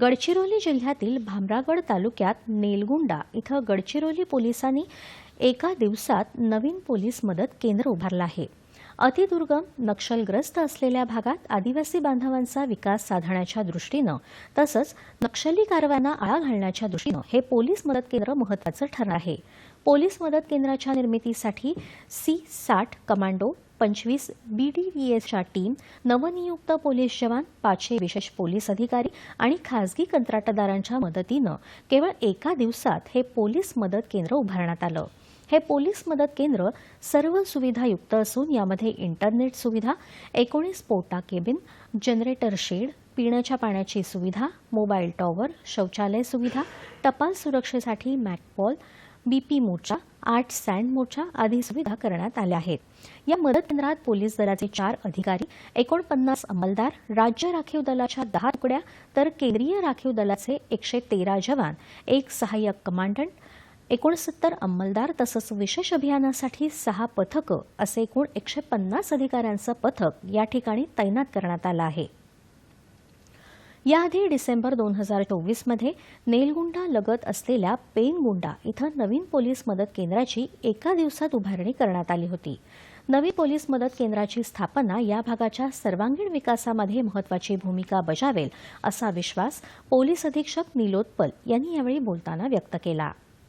गडचिरोली जिल्ह्यातील भामरागड तालुक्यात नेलगुंडा इथं गडचिरोली पोलिसांनी एका दिवसात नवीन पोलीस मदत केंद्र उभारलं आहे. अतिदुर्गम नक्षलग्रस्त असलेल्या भागात आदिवासी बांधवांचा विकास साधण्याच्या दृष्टीनं तसंच नक्षली कारवायांना आळा घालण्याच्या दृष्टीनं हे पोलीस मदत केंद्र महत्त्वाचं ठरणार आहे. पोलीस मदत केंद्राच्या निर्मितीसाठी सी साठ कमांडो पंचवीस बी डी वी एसच्या टीम नवनियुक्त पोलीस जवान पाचशे विशेष पोलीस अधिकारी आणि खासगी कंत्राटदारांच्या मदतीनं केवळ एका दिवसात हे पोलीस मदत केंद्र उभारण्यात आलं. हे पोलीस मदत केंद्र सर्व सुविधायुक्त असून यामध्ये इंटरनेट सुविधा एकोणीस पोटा केबिन जनरेटर शेड पिण्याच्या पाण्याची सुविधा मोबाईल टॉवर शौचालय सुविधा टपाल सुरक्षेसाठी मॅकपॉल बीपी मोर्चा आठ सँड मोर्चा आदी सुविधा करण्यात आल्या आहेत. या मदत केंद्रात पोलीस दलाचे चार अधिकारी एकोणपन्नास अंमलदार राज्य राखीव दलाच्या दहा तुकड्या तर केंद्रीय राखीव दलाचे एकशे तेरा जवान एक सहाय्यक कमांडंट एकोणसत्तर अंमलदार तसंच विशेष अभियानासाठी सहा पथकं असे एकूण एकशे पन्नास अधिकाऱ्यांचं पथक या ठिकाणी तैनात करण्यात आलं आहे. याआधी डिसेंबर दोन हजार चोवीसमध्ये नेलगुंडा लगत असलेल्या पेनगुंडा इथं नवीन पोलीस मदत केंद्राची एका दिवसात उभारणी करण्यात आली होती. नवी पोलीस मदत केंद्राची स्थापना या भागाच्या सर्वांगीण विकासामध्ये महत्वाची भूमिका बजावेल असा विश्वास पोलीस अधीक्षक निलोत्पल यांनी यावेळी बोलताना व्यक्त केला.